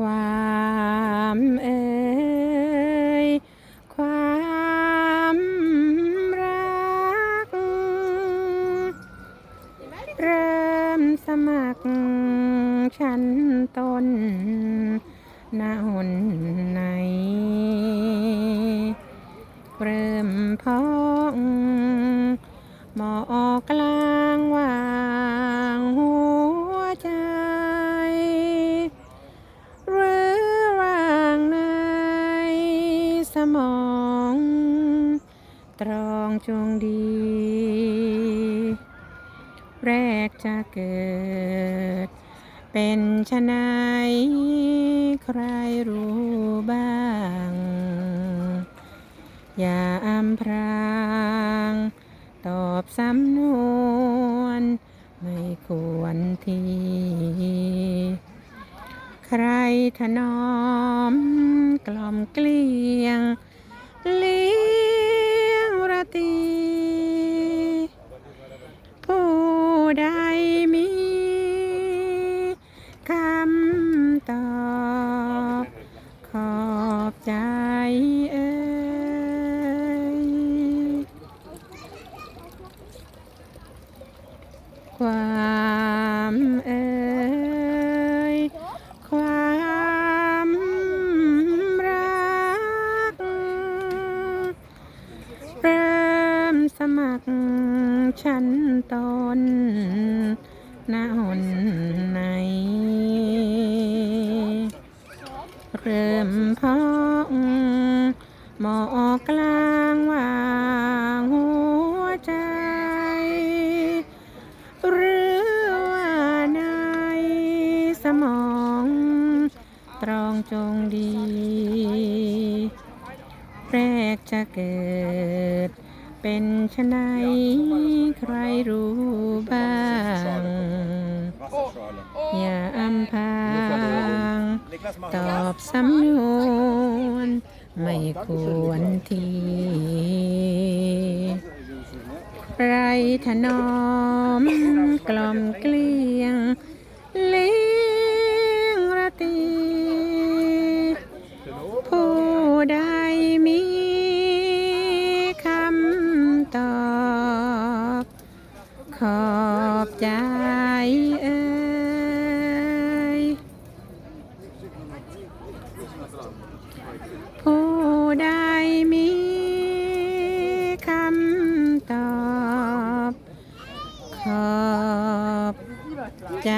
ความเอ่ยความรัก เริ่มสมัครชั้นต้นณหนไหนเริ่มพองหมอกลา ตรองจงดี แรกจะเกิด เป็นชนายใครรู้บ้าง อย่าอำพราง ตอบสำนวนไม่ควรทีใครถนอมกล่อมเกลียงเลี้ยงระ ตีผู้ใดมีคำตอบขอบใจเอ่ยความเอ่ สมัครชั้นต้นณหนไหน เริ่มพองหมอกลางว่างหัวใจ หรือว่าในสมองตรองจงดี แรกจะเกิด เป็นชะนายใครรู้บ้าง อย่าอำพางตอบสำนวนไม่ควรทีไรถนอมกล่อมเกลียง ใจเอ่ยผู้ใดมีคำตอบขอบใจ